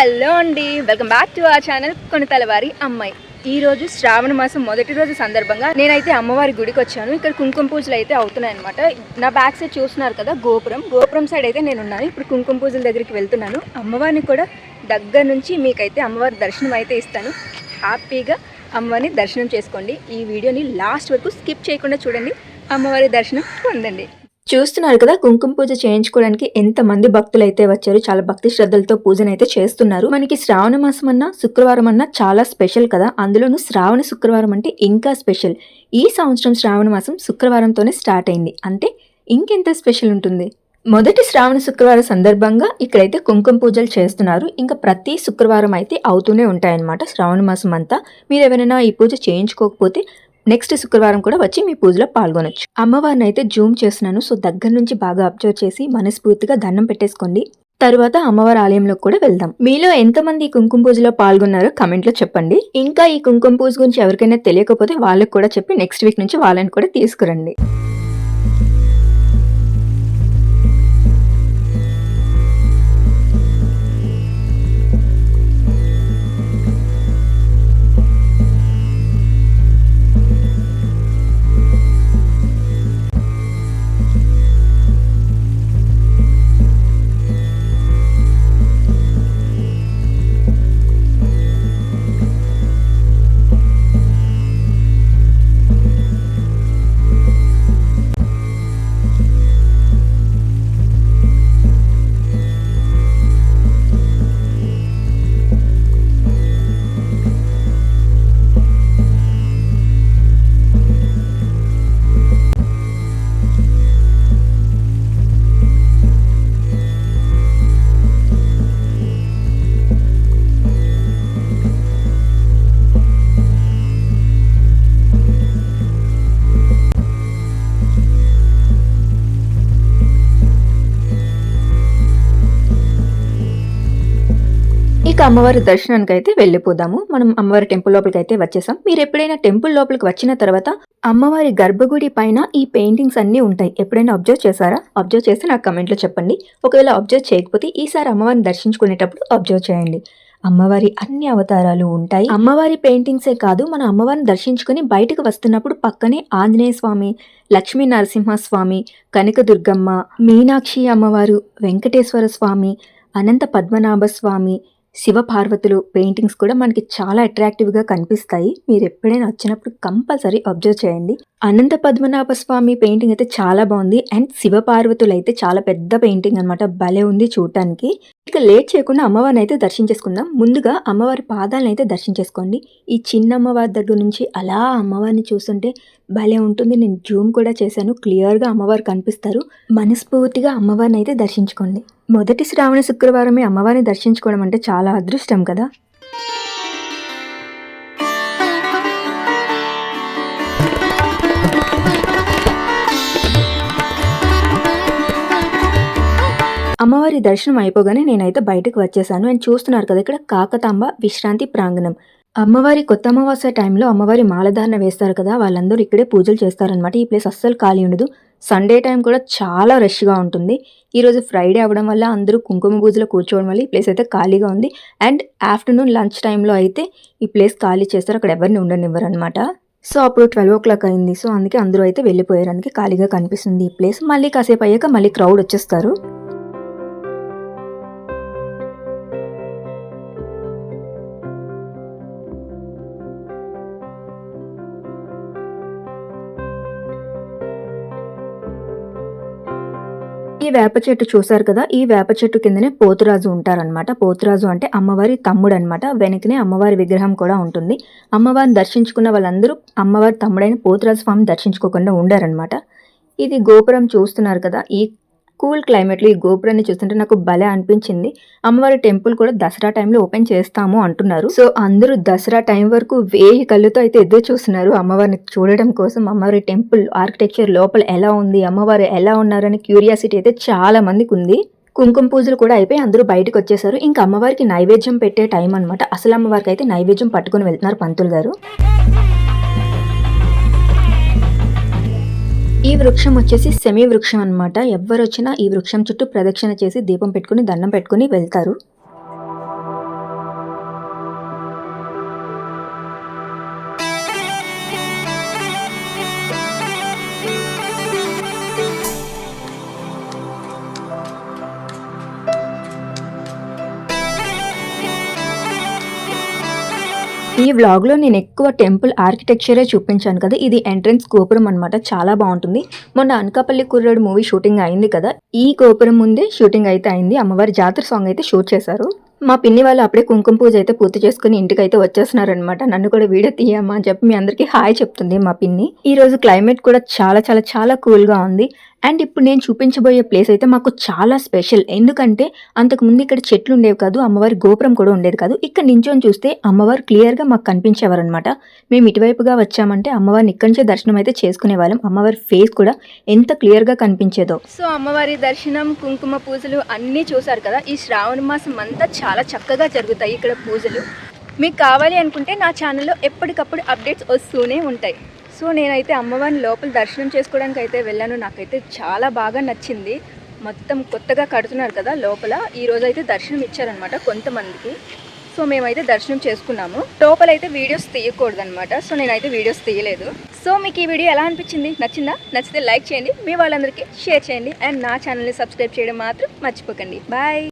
Hello అండి welcome back to ఆ channel కొనతలవారి అమ్మాయి. ఈ రోజు శ్రావణ మాసం మొదటి రోజు సందర్భంగా నేనైతే అమ్మవారి గుడికి వచ్చాను. ఇక్కడ కుంకుమ పూజలు అయితే అవుతున్నాయి అనమాట నా బ్యాక్ సైడ్ చూస్తున్నారు కదా గోపురం. గోపురం సైడ్ అయితే నేను ఉన్నాను. ఇప్పుడు కుంకుమ పూజల దగ్గరికి వెళ్తున్నాను. అమ్మవారిని కూడా దగ్గర నుంచి మీకైతే అమ్మవారి దర్శనం అయితే ఇస్తాను. హ్యాపీగా అమ్మవారిని దర్శనం చేసుకోండి. ఈ వీడియోని లాస్ట్ వరకు స్కిప్ చేయకుండా చూడండి. అమ్మవారి దర్శనం పొందండి. చూస్తున్నారు కదా కుంకుమ పూజ చేయించుకోవడానికి ఎంత మంది భక్తులు అయితే వచ్చారు చాలా భక్తి శ్రద్ధలతో పూజను అయితే చేస్తున్నారు. మనకి శ్రావణ మాసం అన్నా శుక్రవారం అన్నా చాలా స్పెషల్ కదా. అందులోనూ శ్రావణ శుక్రవారం అంటే ఇంకా స్పెషల్. ఈ సంవత్సరం శ్రావణ మాసం శుక్రవారంతోనే స్టార్ట్ అయింది. అంటే ఇంకెంత స్పెషల్ ఉంటుంది? మొదటి శ్రావణ శుక్రవారం సందర్భంగా ఇక్కడైతే కుంకుమ పూజలు చేస్తున్నారు. ఇంకా ప్రతి శుక్రవారం అయితే అవుతూనే ఉంటాయన్నమాట శ్రావణ మాసం అంతా మీరు ఎవరైనా ఈ పూజ చేయించుకోకపోతే నెక్స్ట్ శుక్రవారం కూడా వచ్చి మీ పూజలో పాల్గొనొచ్చు. అమ్మవారిని అయితే జూమ్ చేస్తున్నాను. సో దగ్గర నుంచి బాగా అబ్జర్వ్ చేసి మనస్ఫూర్తిగా దండం పెట్టేసుకోండి. తరువాత అమ్మవారి ఆలయంలో కూడా వెళ్దాం. మీలో ఎంతమంది ఈ కుంకుమ పూజలో పాల్గొన్నారో కమెంట్లో చెప్పండి. ఇంకా ఈ కుంకుమ పూజ గురించి ఎవరికైనా తెలియకపోతే వాళ్ళకి కూడా చెప్పి నెక్స్ట్ వీక్ నుంచి వాళ్ళని కూడా తీసుకురండి. ఇంకా అమ్మవారి దర్శనానికి అయితే వెళ్ళిపోదాము. మనం అమ్మవారి టెంపుల్ లోపలికి అయితే వచ్చేసాం. మీరు ఎప్పుడైనా టెంపుల్ లోపలికి వచ్చిన తర్వాత అమ్మవారి గర్భగుడి పైన ఈ పెయింటింగ్స్ అన్నీ ఉంటాయి. ఎప్పుడైనా అబ్జర్వ్ చేశారా? అబ్జర్వ్ చేస్తే నాకు కమెంట్లో చెప్పండి. ఒకవేళ అబ్జర్వ్ చేయకపోతే ఈసారి అమ్మవారిని దర్శించుకునేటప్పుడు అబ్జర్వ్ చేయండి. అమ్మవారి అన్ని అవతారాలు ఉంటాయి. అమ్మవారి పెయింటింగ్సే కాదు మన అమ్మవారిని దర్శించుకుని బయటకు వస్తున్నప్పుడు పక్కనే ఆంజనేయ స్వామి లక్ష్మీ నరసింహస్వామి కనకదుర్గమ్మ మీనాక్షి అమ్మవారు వెంకటేశ్వర స్వామి అనంత పద్మనాభ స్వామి శివపార్వతులు పెయింటింగ్స్ కూడా మనకి చాలా అట్రాక్టివ్గా కనిపిస్తాయి. మీరు ఎప్పుడైనా వచ్చినప్పుడు కంపల్సరీ అబ్జర్వ్ చేయండి. అనంత పద్మనాభ స్వామి పెయింటింగ్ అయితే చాలా బాగుంది. అండ్ శివపార్వతులు అయితే చాలా పెద్ద పెయింటింగ్ అన్నమాట. భలే ఉంది చూడటానికి ఇక లేట్ చేయకుండా అమ్మవారిని అయితే దర్శించేసుకుందాం ముందుగా అమ్మవారి పాదాలను అయితే దర్శించేసుకోండి ఈ చిన్న అమ్మవారి దగ్గర నుంచి అలా అమ్మవారిని చూస్తుంటే భలే ఉంటుంది. నేను జూమ్ కూడా చేశాను. క్లియర్గా అమ్మవారు కనిపిస్తారు. మనస్ఫూర్తిగా అమ్మవారిని అయితే దర్శించుకోండి. మొదటి శ్రావణ శుక్రవారమే అమ్మవారిని దర్శించుకోవడం అంటే చాలా అదృష్టం కదా? అమ్మవారి దర్శనం అయిపోగానే నేనైతే బయటకు వచ్చేసాను. అండ్ చూస్తున్నారు కదా ఇక్కడ కాకతాంబ విశ్రాంతి ప్రాంగణం. అమ్మవారి కొత్త అమావాస్య టైంలో అమ్మవారి మాలధారణ వేస్తారు కదా వాళ్ళందరూ ఇక్కడే పూజలు చేస్తారనమాట ఈ ప్లేస్ అస్సలు ఖాళీ ఉండదు. సండే టైం కూడా చాలా రష్గా ఉంటుంది. ఈరోజు ఫ్రైడే అవ్వడం వల్ల అందరూ కుంకుమ పూజలో కూర్చోవడం వల్ల ఈ ప్లేస్ అయితే ఖాళీగా ఉంది. అండ్ ఆఫ్టర్నూన్ లంచ్ టైంలో అయితే ఈ ప్లేస్ ఖాళీ చేస్తారు. అక్కడ ఎవరిని ఉండనివ్వరు అనమాట సో అప్పుడు ట్వెల్వ్ ఓ క్లాక్ అయింది. సో అందుకే అందరూ అయితే వెళ్ళిపోయారు. అందుకే ఖాళీగా కనిపిస్తుంది ఈ ప్లేస్. మళ్ళీ కాసేపు అయ్యాక మళ్ళీ క్రౌడ్ వచ్చేస్తారు. వేప చెట్టు చూసారు కదా ఈ వేప చెట్టు కిందనే పోతురాజు ఉంటారనమాట పోతురాజు అంటే అమ్మవారి తమ్ముడు అనమాట వెనకనే అమ్మవారి విగ్రహం కూడా ఉంటుంది. అమ్మవారిని దర్శించుకున్న వాళ్ళందరూ అమ్మవారి తమ్ముడైన పోతురాజు స్వామిని దర్శించుకోకుండా ఉండారనమాట ఇది గోపురం చూస్తున్నారు కదా ఈ కూల్ క్లైమేట్లో ఈ గోపురాన్ని చూస్తుంటే నాకు భలే అనిపించింది. అమ్మవారి టెంపుల్ కూడా దసరా టైంలో ఓపెన్ చేస్తాము అంటున్నారు. సో అందరూ దసరా టైం వరకు వేయి కళ్ళుతో అయితే ఎదురు చూస్తున్నారు అమ్మవారిని చూడడం కోసం. అమ్మవారి టెంపుల్ ఆర్కిటెక్చర్ లోపల ఎలా ఉంది? అమ్మవారు ఎలా ఉన్నారని క్యూరియాసిటీ అయితే చాలా మందికి ఉంది. కుంకుమ పూజలు కూడా అయిపోయి అందరూ బయటకు వచ్చేసారు. ఇంకా అమ్మవారికి నైవేద్యం పెట్టే టైం అనమాట అసలు అమ్మవారికి అయితే నైవేద్యం పట్టుకుని వెళ్తున్నారు పంతులు గారు. ఈ వృక్షం వచ్చేసి సెమీ వృక్షం అన్నమాట. ఎవ్వరు వచ్చినా ఈ వృక్షం చుట్టూ ప్రదక్షిణ చేసి దీపం పెట్టుకుని దండం పెట్టుకుని వెళ్తారు. ఈ వ్లాగ్లో నేను ఎక్కువ టెంపుల్ ఆర్కిటెక్చరే చూపించాను కదా. ఇది ఎంట్రన్స్ గోపురం అన్నమాట. చాలా బాగుంటుంది. మొన్న అనకాపల్లి కుర్రాడు మూవీ షూటింగ్ అయింది కదా. ఈ గోపురం ముందే షూటింగ్ అయితే అయింది. అమ్మవారి జాతర సాంగ్ అయితే షూట్ చేశారు. మా పిన్ని వాళ్ళు అప్పుడే కుంకుమ పూజ అయితే పూర్తి చేసుకుని ఇంటికి అయితే వచ్చేస్తున్నారనమాట నన్ను కూడా వీడియో తీయమ్మా అని చెప్పి మీ అందరికీ హాయ్ చెప్తుంది మా పిన్ని. ఈ రోజు క్లైమేట్ కూడా చాలా చాలా చాలా కూల్గా ఉంది. అండ్ ఇప్పుడు నేను చూపించబోయే ప్లేస్ అయితే మాకు చాలా స్పెషల్ ఎందుకంటే అంతకు ముందు ఇక్కడ చెట్లు ఉండేవి కాదు అమ్మవారి గోపురం కూడా ఉండేది కాదు. ఇక్కడ నించొని చూస్తే అమ్మవారు క్లియర్గా మాకు కనిపించేవారు అనమాట మేము ఇటువైపుగా వచ్చామంటే అమ్మవారిని ఇక్కడి నుంచే దర్శనం అయితే చేసుకునే వాళ్ళం. అమ్మవారి ఫేస్ కూడా ఎంత క్లియర్గా కనిపించేదో. సో అమ్మవారి దర్శనం కుంకుమ పూజలు అన్నీ చూసారు కదా. ఈ శ్రావణ మాసం అంతా చాలా చక్కగా జరుగుతాయి ఇక్కడ పూజలు. మీకు కావాలి అనుకుంటే నా ఛానల్లో ఎప్పటికప్పుడు అప్డేట్స్ వస్తూనే ఉంటాయి. సో నేనైతే అమ్మవారిని లోపల దర్శనం చేసుకోవడానికి అయితే వెళ్ళాను. నాకైతే చాలా బాగా నచ్చింది. మొత్తం కొత్తగా కడుతున్నారు కదా లోపల. ఈరోజు అయితే దర్శనం ఇచ్చారనమాట కొంతమందికి. సో మేమైతే దర్శనం చేసుకున్నాము. లోపల అయితే వీడియోస్ తీయకూడదు అనమాట సో నేనైతే వీడియోస్ తీయలేదు. సో మీకు ఈ వీడియో ఎలా అనిపించింది? నచ్చిందా? నచ్చితే లైక్ చేయండి. మీ వాళ్ళందరికీ షేర్ చేయండి. అండ్ నా ఛానల్ని సబ్స్క్రైబ్ చేయడం మాత్రం మర్చిపోకండి. బాయ్!